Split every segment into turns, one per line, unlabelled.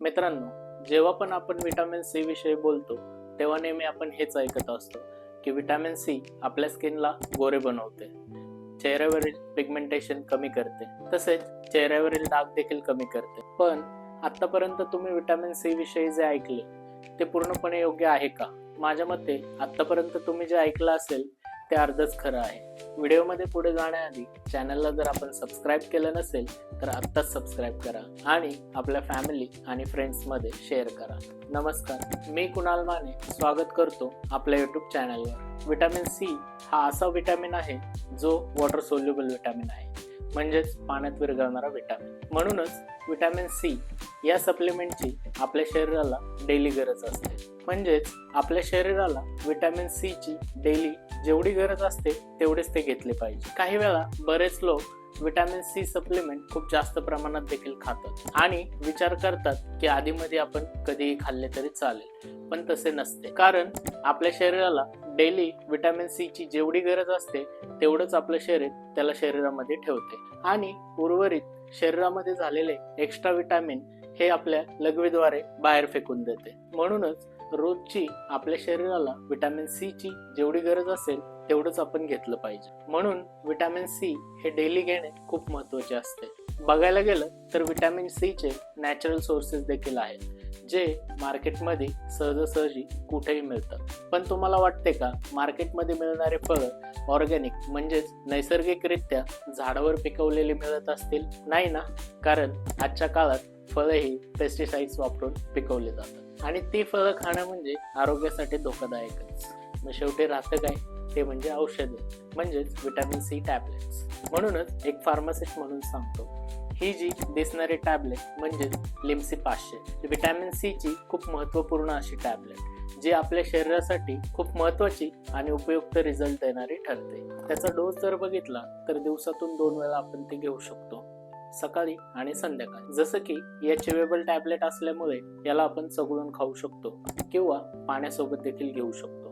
मित्रांनो जेव्हा पण आपण विटॅमिन सी विषयी बोलतो तेव्हा नेहमी आपण हेच ऐकत असतो की विटॅमिन सी आपल्या स्किनला गोरे बनवते. चेहऱ्यावरील पिगमेंटेशन कमी करते. तसेच चेहऱ्यावरील डाग देखील कमी करते. पण आतापर्यंत तुम्ही विटॅमिन सी विषयी जे ऐकले ते पूर्णपणे योग्य आहे का? माझ्या मते आतापर्यंत तुम्ही जे ऐकलं असेल ते अर्धच खरं आहे. व्हिडिओमध्ये पुढे जाण्याआधी चॅनलला जर आपण सबस्क्राईब केलं नसेल तर आत्ताच सबस्क्राईब करा आणि आपल्या फॅमिली आणि फ्रेंड्समध्ये शेअर करा. नमस्कार मी कुणाल माने. स्वागत करतो आपल्या यूट्यूब चॅनलवर विटॅमिन सी हा असा विटॅमिन आहे जो वॉटर सोल्युबल विटॅमिन आहे. म्हणजेच पाण्यात विरघळणारा विटॅमिन म्हणूनच विटॅमिन सी या सप्लिमेंटची आपल्या शरीराला डेली गरज असते. म्हणजेच आपल्या शरीराला विटॅमिन सीची डेली जेवढी गरज असते तेवढेच ते घेतले पाहिजे. काही वेळा बरेच लोक विटॅमिन सी सप्लिमेंट खूप जास्त प्रमाणात देखील खातात आणि विचार करतात की आधीमध्ये आपण कधीही खाल्ले तरी चालेल पण तसे नसते. कारण आपल्या शरीराला डेली विटॅमिन सी ची जेवढी गरज असते तेवढंच आपलं शरीर त्याला शरीरामध्ये ठेवते. आणि उर्वरित शरीरामध्ये झालेले एक्स्ट्रा विटॅमिन हे आपल्या लघवीद्वारे बाहेर फेकून देते. म्हणूनच रोजची आपल्या शरीराला विटॅमिन सी ची जेवढी गरज असेल तेवढंच आपण घेतलं पाहिजे. म्हणून विटॅमिन सी हे डेली घेणे खूप महत्त्वाचे असते. बघायला गेलं तर विटॅमिन सी चे नॅचरल सोर्सेस देखील आहेत जे मार्केटमध्ये सहजासहजी कुठेही मिळतात. पण तुम्हाला वाटते का मार्केटमध्ये मिळणारे फळं ऑर्गॅनिक म्हणजेच नैसर्गिकरित्या झाडावर पिकवलेले मिळत असतील? नाही ना? कारण आजच्या काळात फळं ही पेस्टिसाइड्स वापरून पिकवले जातात. आणि ती फळं खाणं म्हणजे आरोग्यासाठी धोकादायकच. मग शेवटी राहतं काय? ते म्हणजे औषधे म्हणजेच विटॅमिन सी टॅबलेट्स म्हणूनच एक फार्मासिस्ट म्हणून सांगतो ही जी दिसणारी टॅबलेट म्हणजेच लिम्सी पाचशे विटॅमिन सी ची खूप महत्त्वपूर्ण अशी टॅबलेट जी आपल्या शरीरासाठी खूप महत्वाची आणि उपयुक्त रिझल्ट देणारी ठरते. त्याचा डोस जर बघितला तर दिवसातून दोन वेळा आपण ती घेऊ शकतो. सकाळी आणि संध्याकाळी. जसं की या चिवेबल टॅबलेट असल्यामुळे याला आपण चघळून खाऊ शकतो किंवा पाण्यासोबत देखील घेऊ शकतो.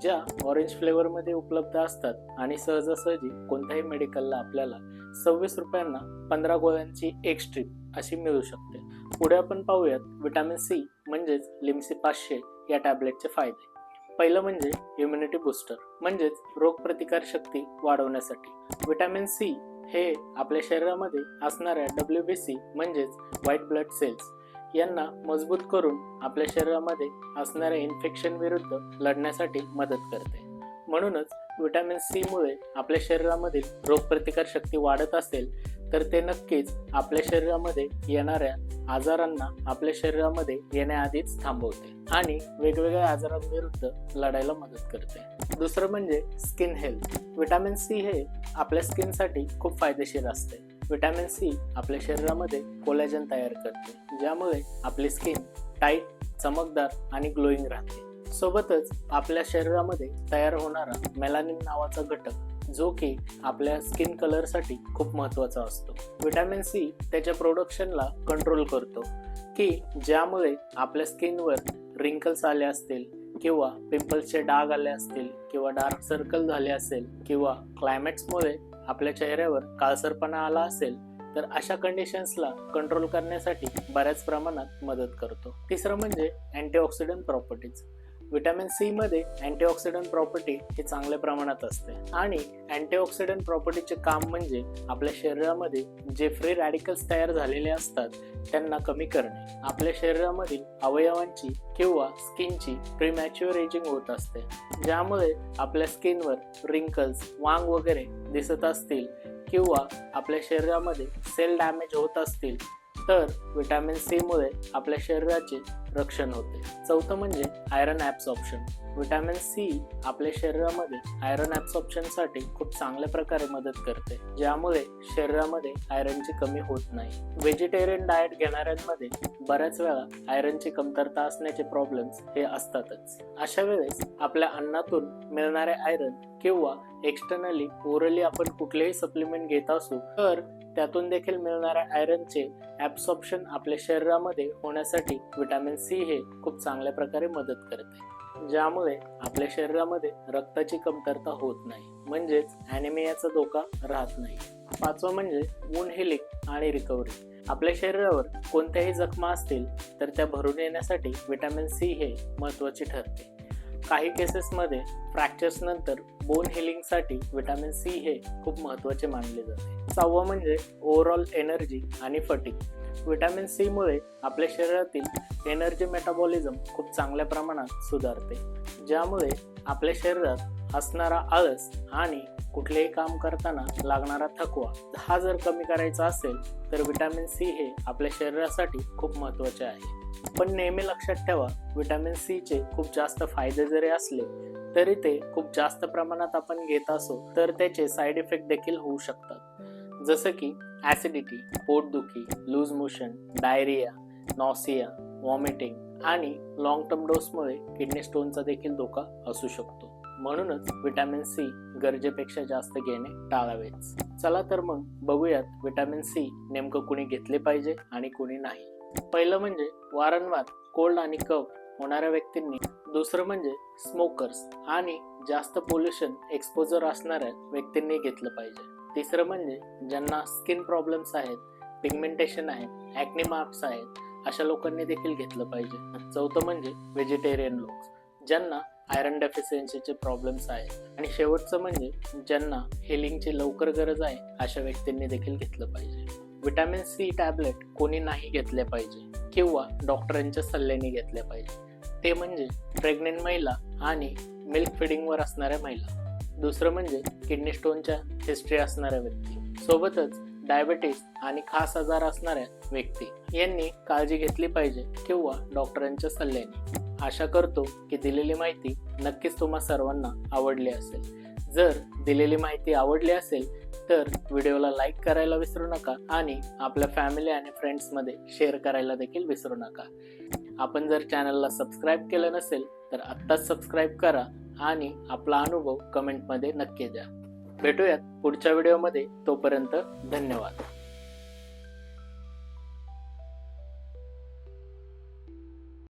ज्या ऑरेंज फ्लेवरमध्ये उपलब्ध असतात आणि सहजासहजी कोणत्याही मेडिकलला आपल्याला सव्वीस रुपयांना पंधरा गोळ्यांची एक स्ट्रीप अशी मिळू शकते. पुढे आपण पाहूयात विटॅमिन सी म्हणजेच लिम्सी पाचशे या टॅबलेटचे फायदे. पहिलं म्हणजे इम्युनिटी बूस्टर म्हणजेच रोगप्रतिकार शक्ती वाढवण्यासाठी. विटॅमिन सी हे आपल्या शरीरामध्ये असणाऱ्या डब्ल्यू बी सी म्हणजेच व्हाईट ब्लड सेल्स यांना मजबूत करून आपल्या शरीरामध्ये असणाऱ्या इन्फेक्शन विरुद्ध लढण्यासाठी मदत करते. म्हणूनच विटॅमिन सी मुळे आपल्या शरीरामधील रोगप्रतिकार शक्ती वाढत असेल तर ते नक्कीच आपल्या शरीरामध्ये येणाऱ्या आजारांना आपल्या शरीरामध्ये येण्याआधीच थांबवते आणि वेगवेगळ्या आजारांविरुद्ध लढायला मदत करते. दुसरं म्हणजे स्किन हेल्थ. विटॅमिन सी हे आपल्या स्किनसाठी खूप फायदेशीर असते. विटॅमिन सी आपल्या शरीरामध्ये कोलॅजन तयार करते ज्यामुळे आपली स्किन टाईट चमकदार आणि ग्लोईंग राहते. सोबतच आपल्या शरीरामध्ये तयार होणारा मेलानिन नावाचा घटक जो की आपल्या स्किन कलरसाठी खूप महत्त्वाचा असतो. विटॅमिन सी त्याच्या प्रोडक्शनला कंट्रोल करतो. की ज्यामुळे आपल्या स्किनवर रिंकल्स आले असतील किंवा पिंपल्सचे डाग आले असतील किंवा डार्क सर्कल झाले असेल किंवा क्लायमेट्समुळे आपल्या चेहऱ्यावर काळसरपणा आला असेल तर अशा कंडिशन्सला कंट्रोल करण्यासाठी बऱ्याच प्रमाणात मदत करतो. तिसरं म्हणजे अँटीऑक्सिडंट प्रॉपर्टीज विटॅमिन सी मध्ये अँटीऑक्सिडंट प्रॉपर्टी हे चांगल्या प्रमाणात असते. आणि अँटीऑक्सिडंट प्रॉपर्टीचे काम म्हणजे आपल्या शरीरामध्ये जे फ्री रॅडिकल्स तयार झालेले असतात त्यांना कमी करणे. आपल्या शरीरामधील अवयवांची किंवा स्किनची प्रीमॅच्युअर एजिंग होत असते. ज्यामुळे आपल्या स्किनवर रिंकल्स वांग वगैरे दिसत असतील किंवा आपल्या शरीरामध्ये सेल डॅमेज होत असतील तर विटॅमिन सी मुळे आपल्या शरीराचे रक्षण होते. चौथं म्हणजे आयरन ॲब्सॉर्प्शन. विटॅमिन सी आपल्या शरीरामध्ये आयरन ॲब्सॉर्प्शनसाठी खूप चांगल्या प्रकारे मदत करते ज्यामुळे शरीरामध्ये आयरनची कमी होत नाही. व्हेजिटेरियन डाएट घेणाऱ्यांमध्ये बऱ्याच वेळा आयरनची कमतरता असण्याचे प्रॉब्लेम्स हे असतातच. अशा वेळेस आपल्या अन्नातून मिळणारे आयरन किंवा एक्सटर्नली ओरली आपण कुठलेही सप्लिमेंट घेत असू तर त्यातून देखील मिळणाऱ्या आयरनचे ॲब्सॉर्प्शन आपल्या शरीरामध्ये होण्यासाठी विटॅमिन सी हे खूप चांगल्या प्रकारे मदत करते ज्यामुळे आपल्या शरीरामध्ये रक्ताची कमतरता होत नाही. म्हणजेच ॲनिमियाचा धोका राहत नाही. पाचवं म्हणजे वून हिलिंग आणि रिकव्हरी आपल्या शरीरावर कोणत्याही जखमा असतील तर त्या भरून येण्यासाठी विटॅमिन सी हे महत्त्वाचे ठरते. काही केसेसमध्ये फ्रॅक्चर्स नंतर बोन हिलिंगसाठी विटॅमिन सी हे खूप महत्त्वाचे मानले जाते. सहावं म्हणजे ओव्हरऑल एनर्जी आणि फटिक व्हिटॅमिन सीमुळे आपल्या शरीरातील एनर्जी मेटाबॉलिझम खूप चांगल्या प्रमाणात सुधारते. ज्यामुळे आपल्या शरीरात असणारा आळस आणि कुठलेही काम करताना लागणारा थकवा हा जर कमी करायचा असेल तर व्हिटॅमिन सी हे आपल्या शरीरासाठी खूप महत्त्वाचे आहे. पण नेहमी लक्षात ठेवा व्हिटॅमिन सीचे खूप जास्त फायदे जरी असले तरी ते खूप जास्त प्रमाणात आपण घेत असो तर त्याचे साईड इफेक्ट देखील होऊ शकतात. जसं की ॲसिडिटी पोटदुखी loose motion diarrhoea nausea vomiting आणि लॉंग टर्म डोसमुळे किडनी स्टोनचा देखील धोका असू शकतो. म्हणूनच विटॅमिन सी गरजेपेक्षा जास्त घेणे टाळावेच. चला तर मग बघूयात विटॅमिन सी नेमकं कुणी घेतले पाहिजे आणि कुणी नाही. पहिलं म्हणजे वारंवार कोल्ड आणि कफ होणाऱ्या व्यक्तींनी दुसरं म्हणजे स्मोकर्स आणि जास्त पोल्युशन एक्सपोजर असणाऱ्या व्यक्तींनी घेतलं पाहिजे. तिसरं म्हणजे ज्यांना स्किन प्रॉब्लेम्स आहेत पिगमेंटेशन आहे ॲक्ने मार्क्स आहेत अशा लोकांनी देखील घेतलं पाहिजे. चौथं म्हणजे व्हेजिटेरियन लोक ज्यांना आयरन डेफिशियन्सीचे प्रॉब्लेम्स आहेत. आणि शेवटचं म्हणजे ज्यांना हिलिंगची लवकर गरज आहे अशा व्यक्तींनी देखील घेतलं पाहिजे. विटॅमिन सी टॅबलेट कोणी नाही घेतले पाहिजे किंवा डॉक्टरांच्या सल्ल्याने घेतले पाहिजे. ते म्हणजे प्रेग्नेंट महिला आणि मिल्क फिडिंगवर असणाऱ्या महिला. दुसरं म्हणजे किडनी स्टोनच्या हिस्ट्री असणाऱ्या व्यक्ती. सोबतच डायबिटीस आणि खास आजार असणाऱ्या व्यक्ती. यांनी काळजी घेतली पाहिजे किंवा डॉक्टरांच्या सल्ल्याने. आशा करतो की दिलेली माहिती नक्कीच तुम्हा सर्वांना आवडली असेल. जर दिलेली माहिती आवडली असेल तर व्हिडिओला लाईक करायला विसरू नका आणि आपल्या फॅमिली आणि फ्रेंड्समध्ये शेअर करायला देखील विसरू नका. आपण जर चॅनलला सबस्क्राईब केलं नसेल तर आत्ताच सबस्क्राईब करा आणि आपला अनुभव कमेंटमध्ये नक्की द्या. भेटूयात पुढच्या व्हिडिओमध्ये तोपर्यंत धन्यवाद.